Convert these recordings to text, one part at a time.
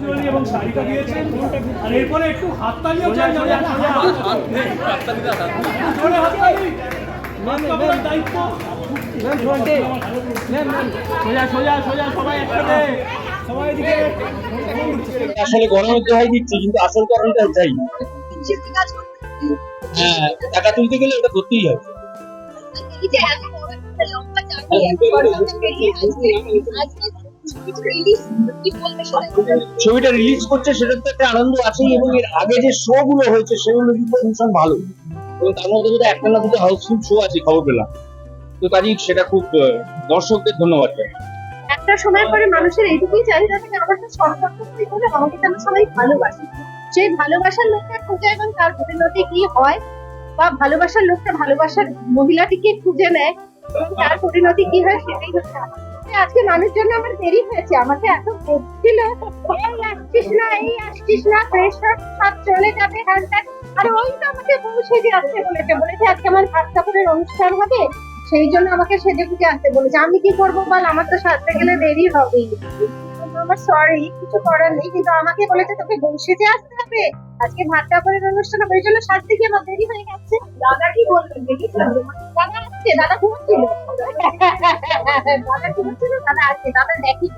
জলি এবং শাড়িটা দিয়েছেন। আর এরপরে একটু হাততালিও চাই জোরে জোরে হাততালি। মান কাপড়ের দায়িত্ব। সোজা সোজা সোজা সবাই একসাথে। আসলে গরমের দোহাই দিচ্ছি কিন্তু আসল কারণটা যাই। হ্যাঁ টাকা তুলতে গেলে ওটা করতেই হবে। আজকে সেটা ছবিটা রিলিজ করছে, সেটার তো একটা আনন্দ আছেই, এবং এর আগে যে শো গুলো হয়েছে, সেগুলো কিন্তু ভীষণ ভালো এবং তার মধ্যে একটা না দুটো হাউসফুল শো আছে, খবর পেলাম তো কাজেই সেটা খুব দর্শকদের ধন্যবাদ। একটা সময় পরে মানুষের এইটুকুই চাহিদা আমাকে সবাই ভালোবাসে সেই ভালোবাসার লোকটা খুঁজে এবং তার পরিণতি কি হয়, বা ভালোবাসার লোকটা ভালোবাসার মহিলাটিকে খুঁজে নেয়, এবং তার পরিণতি কি হয়, সেটাই হচ্ছে। আজকে মানুষ জন্য আমার দেরি হয়েছে, আমাকে এত বলছিল এই আসছিস না, এই আসছিস না প্রেশার সব চলে যাবে হ্যান আর ওই তো আমাকে বউ সেজে আসতে বলেছে বলেছে আজকে আমার ভাত কাপড়ের অনুষ্ঠান হবে, সেই জন্য আমাকে সেজে গুজে আসতে বলেছে। আমি কি করব বল, আমার তো সাজতে গেলে দেরি হবেই। আমার সরি কিছু করার নেই কিন্তু আমাকে বলেছে তোকে বউ সেজে আসতে হবে। আজকে ভাত কাপড়ের অনুষ্ঠান হবে ওই জন্য সাজতে গিয়ে আমার দেরি হয়ে গেছে। দাদা কি বলবেন দেখি দাদা আসছে দাদা ঘুমছিল দাদা ঘুমছিল দাদা আসছে দাদা দেখি।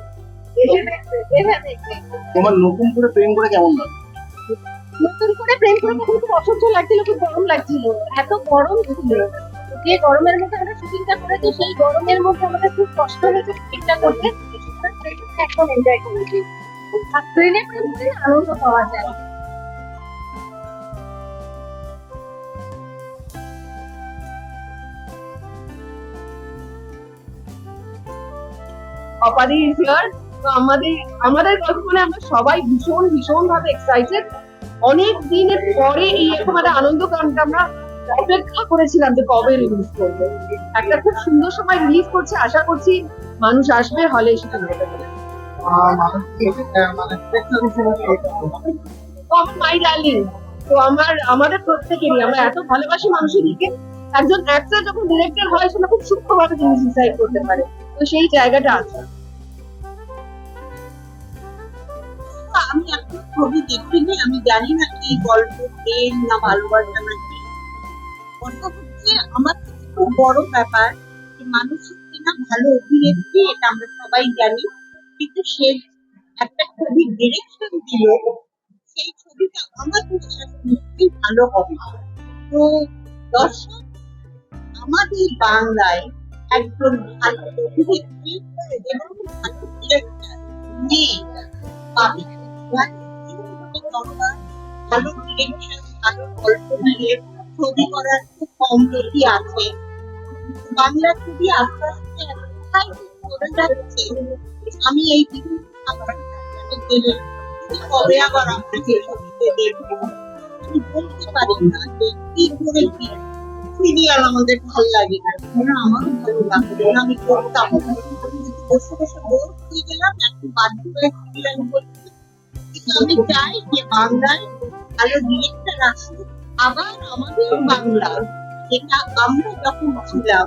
তোমার নতুন করে প্রেম করে কেমন লাগে নতুন করে প্রেম করে তখন খুব অসহ্য লাগছিল খুব গরম লাগছিল। এত গরম ছিল। যে গরমের মধ্যে আমরা শুটিংটা করেছি সেই গরমের মধ্যে আমাদের খুব কষ্ট হয়েছে শুটিংটা করতে। এনজয় ট্রেনে আনন্দ পাওয়া যায়। অপাদি ইজ হিয়ার তো আমাদের আমাদের গল্প মানে আমরা সবাই ভীষণ ভীষণ ভাবে এক্সাইটেড অনেক দিনের পরে এই এরকম একটা আনন্দ কারণটা আমরা অপেক্ষা করেছিলাম যে কবে রিলিজ করবে। একটা খুব সুন্দর সময় রিলিজ করছে, আশা করছি মানুষ আসবে, হলে সেটা মাই ডার্লিং তো আমার, আমাদের প্রত্যেকেরই, আমরা এত ভালোবাসি মানুষের দিকে একজন অ্যাক্টর যখন ডিরেক্টর হয়, সেটা খুব ডিসাইড করতে পারে। তো সেই জায়গাটা আছে। আমি এখন ছবি দেখিনি, আমি জানি না কি গল্প, প্রেম না ভালোবাসা না কি। আমার খুব বড় ব্যাপার মানুষ হচ্ছে না ভালো অভিনেত্রী, এটা আমরা সবাই জানি। কিন্তু সে একটা ছবি ডিরেকশন দিল, সেই ছবিটা আমার বিশ্বাস ভালো হবে। তো দর্শক, আমাদের বাংলায় একজন ভালো অভিনেত্রী এবং ভালো ডিরেক্টর মেয়ে পাবে। ভালো ডিরেকশন ভালো গল্প নিয়ে ছবি করার খুব কম লোকই আছে। বাংলা ছবি আস্তে আস্তে আমি এই কবে আবার আপনাকে বলতে পারি না যে কি করে কি। সিরিয়াল আমাদের ভালো লাগে না। আমি করতাম বসে বসে বোর হয়ে গেলাম, একটু বাধ্য হয়ে কিন্তু আমি চাই যে বাংলায় ভালো ডিরেক্টর আসুক আবার আমাদের বাংলা, যেটা আমরা যখন ছিলাম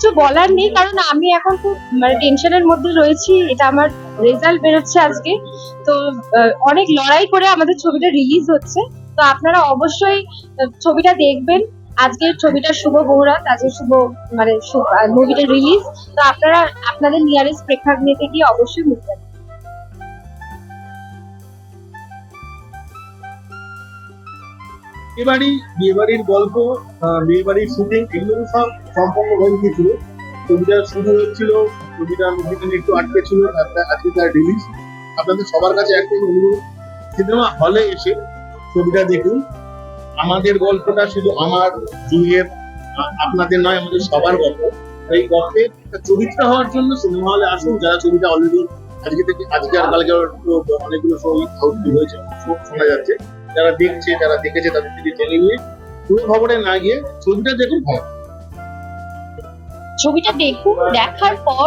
কিছু বলার নেই, কারণ আমি এখন খুব মানে টেনশনের মধ্যে রয়েছি, এটা আমার রেজাল্ট বেরোচ্ছে আজকে। তো অনেক লড়াই করে আমাদের ছবিটা রিলিজ হচ্ছে। তো আপনারা অবশ্যই ছবিটা দেখবেন। আজকের ছবিটা শুভ বহুরাত আজকে শুভ মানে মুভিটা রিলিজ তো আপনারা, আপনাদের নিয়ারেস্ট প্রেক্ষাগৃহে গিয়ে অবশ্যই মুভি বিয়েবাড়ি বিয়েবাড়ির গল্প বিয়েবাড়ির শুটিং এগুলো সব সম্পূর্ণ হয়ে গিয়েছিল ছবিটা শুরু হচ্ছিল ছবিটা মধ্যখানে একটু আটকে ছিল, আজকে তার রিলিজ আপনাদের সবার কাছে একটাই অনুরোধ, সিনেমা হলে এসে ছবিটা দেখুন। আমাদের গল্পটা শুধু আমার জুইয়ের আ- আপনাদের নয়, আমাদের সবার গল্প। এই গল্পে চরিত্র হওয়ার জন্য সিনেমা হলে আসুন, যারা ছবিটা অলরেডি আজকে থেকে আজকে আর কালকে অনেকগুলো শো আউটফুল হয়েছে শোনা যাচ্ছে। যারা দেখছে যারা দেখেছে তাদের থেকে জেনে নিয়ে পুরো খবরে না গিয়ে ছবিটা দেখুন। ভালো ছবিটা দেখুন দেখার পর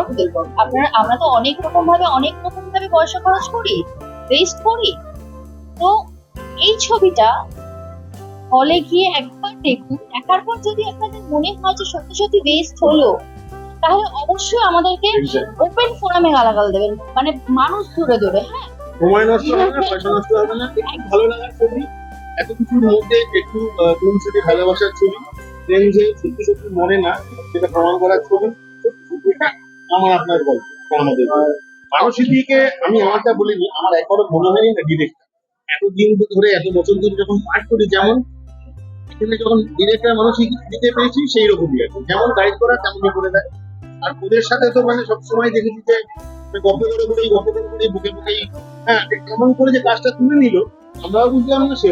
আপনারা আমরা তো অনেক রকম ভাবে অনেক রকম ভাবে পয়সা খরচ করি ওয়েস্ট করি। তো এই ছবিটা হলে গিয়ে একবার দেখুন দেখার পর যদি আপনাদের মনে হয় যে সত্যি সত্যি ওয়েস্ট হলো তাহলে অবশ্যই আমাদেরকে ওপেন ফোরামে গালাগাল দেবেন। মানে মানুষ ধরে ধরে হ্যাঁ? সময় নষ্ট হবে না, পয়সা নষ্ট হবে না ভালো লাগার ছবি, এত কিছুর মধ্যে একটু ভালোবাসার ছবি প্রেম যে সত্যি সত্যি মনে না, সেটা প্রমাণ করার ছবি আমার আপনার গল্প আমাদের আমি আমারটা বলিনি, আমার একবারও মনে হয়নি না ডিরেক্টর এতদিন ধরে, এত বছর ধরে যখন পাঠ করি, যেমন এখানে যখন ডিরেক্টর মানসিক দিতে পেরেছি সেই রকমই আর। যেমন গাইড করা, তেমনই করে দেয়। আর ওদের সাথে তো মানে সবসময় দেখেছি যে গল্প করে করেই গল্প করে করেই বুকে বুকেই হ্যাঁ কেমন করে যে কাজটা তুলে নিল আমরাও বুঝলাম না সে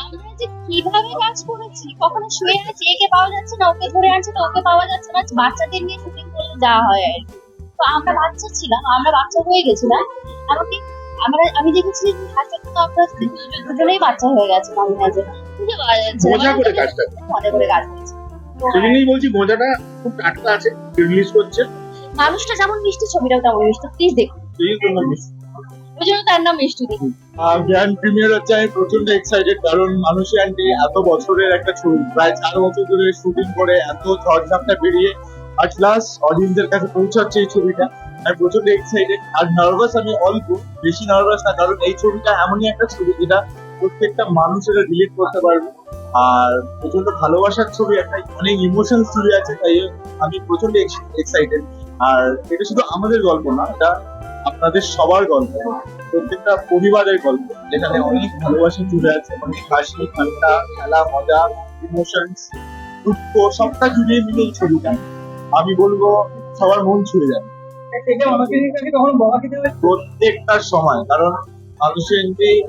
আমরা যে কীভাবে কাজ করেছি কখনো শুয়ে আছি একে পাওয়া যাচ্ছে না ওকে ধরে আনছে তো ওকে পাওয়া যাচ্ছে না বাচ্চাদের নিয়ে শুটিং করলে যা হয় আর তো আমরা বাচ্চা ছিলাম আমরা বাচ্চা হয়ে গেছিলাম আমাকে আমরা আমি দেখেছি যে হাতে তো আমরা দুজনেই বাচ্চা হয়ে গেছে মাঝে মাঝে। খুঁজে পাওয়া যাচ্ছে মজা করে কাজটা। মজা করে কাজ করেছি। সেজন্যই বলছি মজাটা খুব টাটকা আছে রিলিজ করছে। মানুষটা যেমন মিষ্টি ছবিটাও তেমন মিষ্টি প্লিজ দেখুন। ওই জন্য তার নাম মিষ্টি দেখুন। গ্র্যান্ড প্রিমিয়ার হচ্ছে আমি প্রচণ্ড এক্সাইটেড কারণ মানুষ আন্টি এত বছরের একটা ছবি প্রায় চার বছর ধরে শুটিং করে এত ঝড়ঝাপটা বেরিয়ে আট লাস্ট অডিয়েন্সের কাছে পৌঁছাচ্ছে এই ছবিটা। আমি প্রচণ্ড এক্সাইটেড আর নার্ভাস আমি অল্প বেশি নার্ভাস না কারণ এই ছবিটা এমনই একটা ছবি যেটা প্রত্যেকটা মানুষের রিলেট করতে পারবে। আর প্রচণ্ড ভালোবাসার ছবি একটা অনেক ইমোশন ছবি আছে তাই আমি প্রচণ্ড এক্সাইটেড আর এটা শুধু আমাদের গল্প না, এটা আপনাদের সবার গল্প। প্রত্যেকটা পরিবারের গল্প, যেখানে অনেক ভালোবাসা জুড়ে আছে অনেক হাসি ঠান্ডা খেলা, মজা ইমোশনস দুঃখ, সবটা জুড়িয়ে মিলে এই ছবিটা। আমি বলব, সবার মন ছুঁয়ে যাবে। প্রত্যেকটা সময়, কারণ মানুষের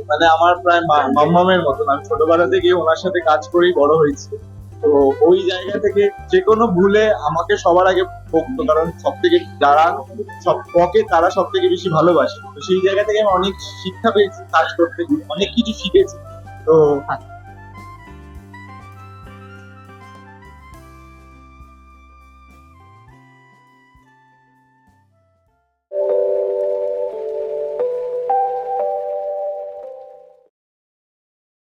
মানে আমার প্রায় মাম্মামের মতন, আমি ছোটবেলা থেকে ওনার সাথে কাজ করেই বড় হয়েছি। তো ওই জায়গা থেকে যে কোনো ভুলে আমাকে সবার আগে বকতো কারণ সব থেকে যারা, সব পকে তারা সব থেকে বেশি ভালোবাসে। তো সেই জায়গা থেকে আমি অনেক শিক্ষা পেয়েছি, কাজ করতে অনেক কিছু শিখেছি। তো